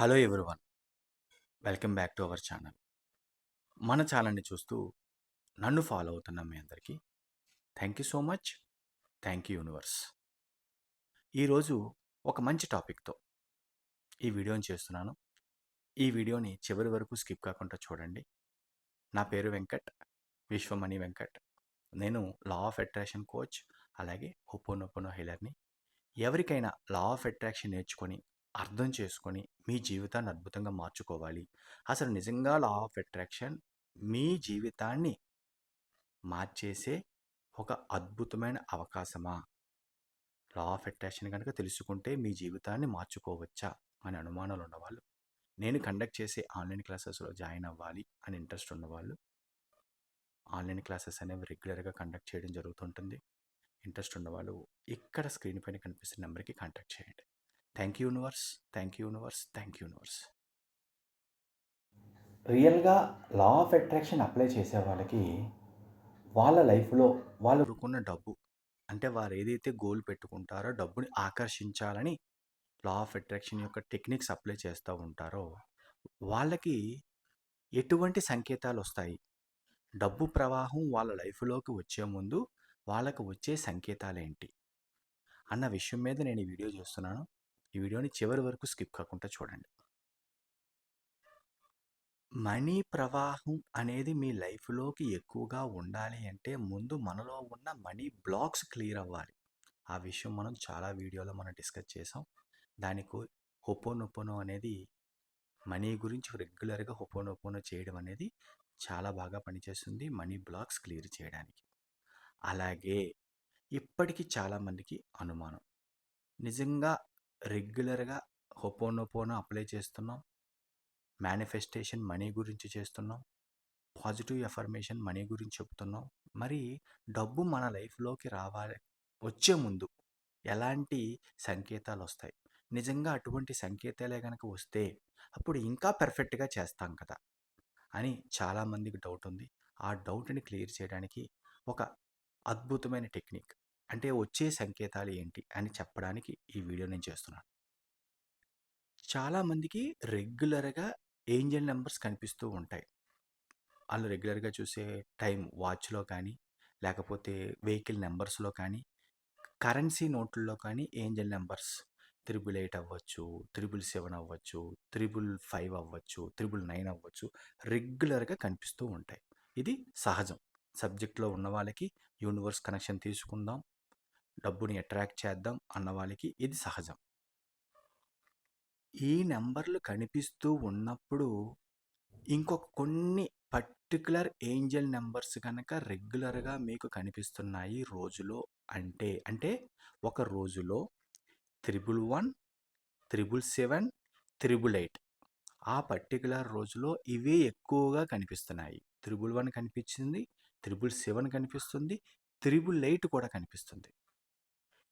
Hello everyone. Welcome back to our channel. మన ఛానల్ని చూస్తూ నన్ను ఫాలో అవుతున్న మీ అందరికీ thank you so much. Thank you universe. ఈరోజు ఒక మంచి టాపిక్తో ఈ వీడియోని చేస్తున్నాను. ఈ వీడియోని చివరి వరకు స్కిప్ కాకుండా చూడండి. నా పేరు వెంకట్. విశ్వమణి వెంకట్. నేను లా ఆఫ్ అట్రాక్షన్ కోచ్ అలాగే ఒపోనొపోనో హీలర్ని. ఎవరికైనా లా ఆఫ్ అట్రాక్షన్ నేర్చుకొని అర్థం చేసుకొని మీ జీవితాన్ని అద్భుతంగా మార్చుకోవాలి. అసలు నిజంగా లా ఆఫ్ అట్రాక్షన్ మీ జీవితాన్ని మార్చేసే ఒక అద్భుతమైన అవకాశమా? లా ఆఫ్ అట్రాక్షన్ కనుక తెలుసుకుంటే మీ జీవితాన్ని మార్చుకోవచ్చా? అని అనుమానాలు ఉన్నవాళ్ళు నేను కండక్ట్ చేసే ఆన్లైన్ క్లాసెస్లో జాయిన్ అవ్వాలి అని ఇంట్రెస్ట్ ఉన్నవాళ్ళు ఆన్లైన్ క్లాసెస్ అనేవి రెగ్యులర్గా కండక్ట్ చేయడం జరుగుతుంటుంది. ఇంట్రెస్ట్ ఉన్నవాళ్ళు ఇక్కడ స్క్రీన్ పైన కనిపిస్తున్న నెంబర్కి కాంటాక్ట్ చేయండి. Thank you universe thank you universe thank you universe రియల్గా లా ఆఫ్ అట్రాక్షన్ అప్లై చేసే వాళ్ళకి వాళ్ళ లైఫ్లో వాళ్ళు రుకున్న డబ్బు. అంటే వారు ఏదైతే గోల్ పెట్టుకుంటారో డబ్బుని ఆకర్షించాలని లా ఆఫ్ అట్రాక్షన్ యొక్క టెక్నిక్స్ అప్లై చేస్తూ ఉంటారో వాళ్ళకి ఎటువంటి సంకేతాలు వస్తాయి? డబ్బు ప్రవాహం వాళ్ళ లైఫ్లోకి వచ్చే ముందు వాళ్ళకు వచ్చే సంకేతాలు ఏంటి అన్న విషయం మీద నేను ఈ వీడియో చేస్తున్నాను. ఈ వీడియోని చివరి వరకు స్కిప్ కాకుండా చూడండి. మనీ ప్రవాహం అనేది మీ లైఫ్లోకి ఎక్కువగా ఉండాలి అంటే ముందు మనలో ఉన్న మనీ బ్లాక్స్ క్లియర్ అవ్వాలి. ఆ విషయం మనం చాలా వీడియోలో మనం డిస్కస్ చేసాం. దానికి హొపోనొపోనో అనేది మనీ గురించి రెగ్యులర్గా హొపోనొపోనో చేయడం అనేది చాలా బాగా పనిచేస్తుంది మనీ బ్లాక్స్ క్లియర్ చేయడానికి. అలాగే ఇప్పటికీ చాలామందికి అనుమానం. నిజంగా రెగ్యులర్గా హొపోనొపోనో అప్లై చేస్తున్నాం. మేనిఫెస్టేషన్ మనీ గురించి చేస్తున్నాం. పాజిటివ్ ఎఫర్మేషన్ మనీ గురించి చెప్తున్నాం. మరి డబ్బు మన లైఫ్లోకి రావాలి వచ్చే ముందు ఎలాంటి సంకేతాలు వస్తాయి? నిజంగా అటువంటి సంకేతాలే కనుక వస్తే అప్పుడు ఇంకా పర్ఫెక్ట్గా చేస్తాం కదా! అని చాలామందికి డౌట్ ఉంది. ఆ డౌట్ని క్లియర్ చేయడానికి ఒక అద్భుతమైన టెక్నిక్ అంటే వచ్చే సంకేతాలు ఏంటి? అని చెప్పడానికి ఈ వీడియో నేను చేస్తున్నాను. చాలామందికి రెగ్యులర్గా ఏంజల్ నెంబర్స్ కనిపిస్తూ ఉంటాయి. వాళ్ళు రెగ్యులర్గా చూసే టైం వాచ్లో కానీ లేకపోతే వెహికల్ నెంబర్స్లో కానీ కరెన్సీ నోట్లలో కానీ ఏంజల్ నెంబర్స్ త్రిబుల్ ఎయిట్ అవ్వచ్చు త్రిబుల్ సెవెన్ అవ్వచ్చు త్రిబుల్ ఫైవ్ అవ్వచ్చు త్రిబుల్ నైన్ అవ్వచ్చు రెగ్యులర్గా కనిపిస్తూ ఉంటాయి. ఇది సహజం. సబ్జెక్ట్లో ఉన్న వాళ్ళకి యూనివర్స్ కనెక్షన్ తీసుకుందాం. డబ్బుని అట్రాక్ట్ చేద్దాం అన్న వాళ్ళకి ఇది సహజం. ఈ నెంబర్లు కనిపిస్తూ ఉన్నప్పుడు ఇంకొక కొన్ని పర్టికులర్ ఏంజల్ నెంబర్స్ కనుక రెగ్యులర్గా మీకు కనిపిస్తున్నాయి రోజులో అంటే అంటే ఒక రోజులో triple one triple seven triple eight ఆ పర్టికులర్ రోజులో ఇవే ఎక్కువగా కనిపిస్తున్నాయి. త్రిబుల్ వన్ కనిపించింది త్రిబుల్ సెవెన్ కనిపిస్తుంది త్రిబుల్ ఎయిట్ కూడా కనిపిస్తుంది.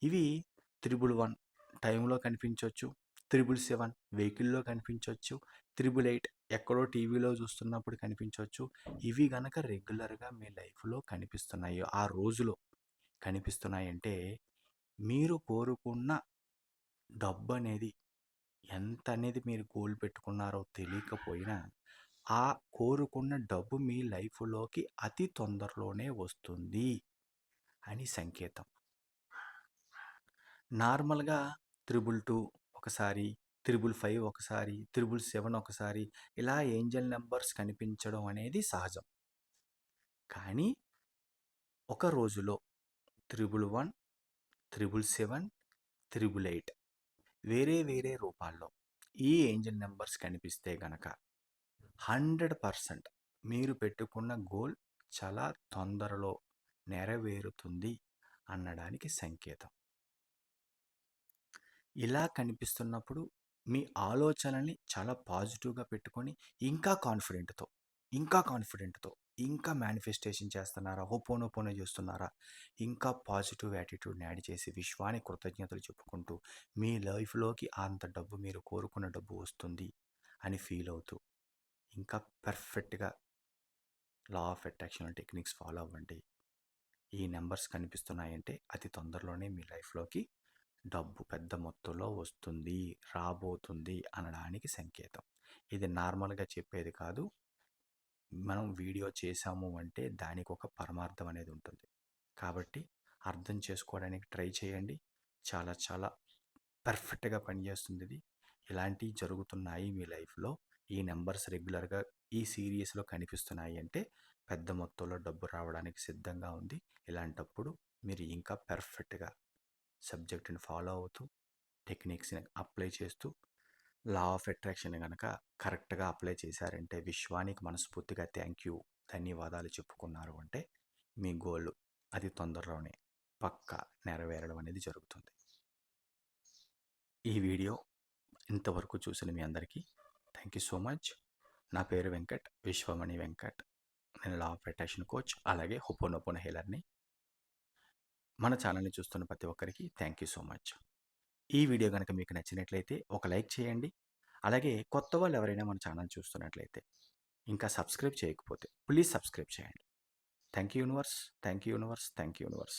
ఇవి త్రిబుల్ వన్ టైంలో కనిపించవచ్చు త్రిబుల్ సెవెన్ వెహికల్లో కనిపించవచ్చు త్రిబుల్ ఎయిట్ ఎక్కడో టీవీలో చూస్తున్నప్పుడు కనిపించవచ్చు ఇవి గనక రెగ్యులర్గా మీ లైఫ్లో కనిపిస్తున్నాయి ఆ రోజులో కనిపిస్తున్నాయి అంటే మీరు కోరుకున్న డబ్బు అనేది ఎంత అనేది మీరు గోల్ పెట్టుకున్నారో తెలియకపోయినా ఆ కోరుకున్న డబ్బు మీ లైఫ్లోకి అతి తొందరలోనే వస్తుంది అని సంకేతం. నార్మల్గా త్రిబుల్ టూ ఒకసారి త్రిబుల్ ఫైవ్ ఒకసారి త్రిబుల్ సెవెన్ ఒకసారి ఇలా ఏంజల్ నెంబర్స్ కనిపించడం అనేది సహజం. కానీ ఒక రోజులో triple one triple seven triple eight వేరే వేరే రూపాల్లో ఈ ఏంజల్ నెంబర్స్ కనిపిస్తే గనక హండ్రెడ్ పర్సెంట్ మీరు పెట్టుకున్న గోల్ చాలా తొందరలో నెరవేరుతుంది అనడానికి సంకేతం. ఇలా కనిపిస్తున్నప్పుడు మీ ఆలోచనని చాలా పాజిటివ్గా పెట్టుకొని ఇంకా కాన్ఫిడెంట్తో ఇంకా కాన్ఫిడెంట్తో ఇంకా మేనిఫెస్టేషన్ చేస్తున్నారా? హోపోనోపోనో చేస్తున్నారా? ఇంకా పాజిటివ్ యాటిట్యూడ్ని యాడ్ చేసి విశ్వానికి కృతజ్ఞతలు చెప్పుకుంటూ మీ లైఫ్లోకి అంత డబ్బు మీరు కోరుకున్న డబ్బు వస్తుంది అని ఫీల్ అవుతూ ఇంకా పర్ఫెక్ట్గా law of attraction techniques follow అవ్వండి. ఈ నెంబర్స్ కనిపిస్తున్నాయంటే అతి తొందరలోనే మీ లైఫ్లోకి డబ్బు పెద్ద మొత్తంలో వస్తుంది రాబోతుంది అనడానికి సంకేతం. ఇది నార్మల్గా చెప్పేది కాదు. మనం వీడియో చేసాము అంటే దానికి ఒక పరమార్థం అనేది ఉంటుంది. కాబట్టి అర్థం చేసుకోవడానికి ట్రై చేయండి. చాలా చాలా పర్ఫెక్ట్గా పనిచేస్తుంది ఇది. ఇలాంటివి జరుగుతున్నాయి మీ లైఫ్లో. ఈ నెంబర్స్ రెగ్యులర్గా ఈ సిరీస్లో కనిపిస్తున్నాయి అంటే పెద్ద మొత్తంలో డబ్బు రావడానికి సిద్ధంగా ఉంది. ఇలాంటప్పుడు మీరు ఇంకా పర్ఫెక్ట్గా సబ్జెక్ట్ని ఫాలో అవుతూ టెక్నిక్స్ని అప్లై చేస్తూ లా ఆఫ్ అట్రాక్షన్ కనుక కరెక్ట్గా అప్లై చేశారంటే విశ్వానికి మనస్ఫూర్తిగా థ్యాంక్ యూ ధన్యవాదాలు చెప్పుకున్నారు అంటే మీ గోల్ అది తొందరలోనే పక్క నెరవేరడం అనేది జరుగుతుంది. ఈ వీడియో ఇంతవరకు చూసిన మీ అందరికీ థ్యాంక్ యూ సో మచ్. నా పేరు వెంకట్ విశ్వమణి వెంకట్. నేను లా ఆఫ్ అట్రాక్షన్ కోచ్ అలాగే హుపోనోపోన హెలర్ని మన ఛానల్ని చూస్తున్న ప్రతి ఒక్కరికి థ్యాంక్ యూ సో మచ్. ఈ వీడియో కనుక మీకు నచ్చినట్లయితే ఒక లైక్ చేయండి. అలాగే కొత్త వాళ్ళు ఎవరైనా మన ఛానల్ చూస్తున్నట్లయితే ఇంకా సబ్స్క్రైబ్ చేయకపోతే ప్లీజ్ సబ్స్క్రైబ్ చేయండి. Thank you universe thank you universe thank you universe.